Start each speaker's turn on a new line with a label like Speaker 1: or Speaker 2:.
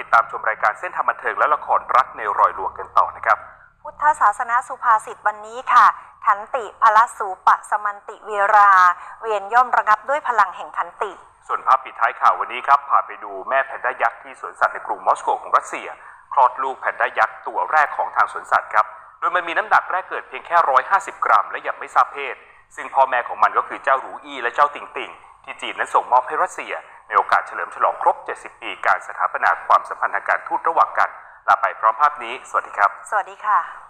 Speaker 1: ติดตามชมรายการเส้นทางบันเทิงและละครรักในรอยลวงกันต่อนะครับ
Speaker 2: พุทธศาสนาสุภาษิตวันนี้ค่ะขันติพละสูปะสมันติเวรา เวียนย่อมระงับด้วยพลังแห่งขันติ
Speaker 1: ส่วนภาพปิดท้ายข่าววันนี้ครับพาไปดูแม่แพนด้ายักษ์ที่สวนสัตว์ในกรุงมอสโกของรัสเซีย คลอดลูกแพนด้ายักษ์ตัวแรกของทางสวนสัตว์ครับ โดยมันมีน้ำหนักแรกเกิดเพียงแค่ 150 กรัม และยังไม่ทราบเพศ ซึ่งพ่อแม่ของมันก็คือเจ้าหรูอี้และเจ้าติงติงที่จีนนั้นส่งมอบให้รัสเซีย ในโอกาสเฉลิมฉลองครบ 70 ปีการสถาปนาความสัมพันธ์ทางการทูตระหว่างกันลาไปพร้อมภาพนี้ สวัสดีครับ
Speaker 2: สวัสดีค่ะ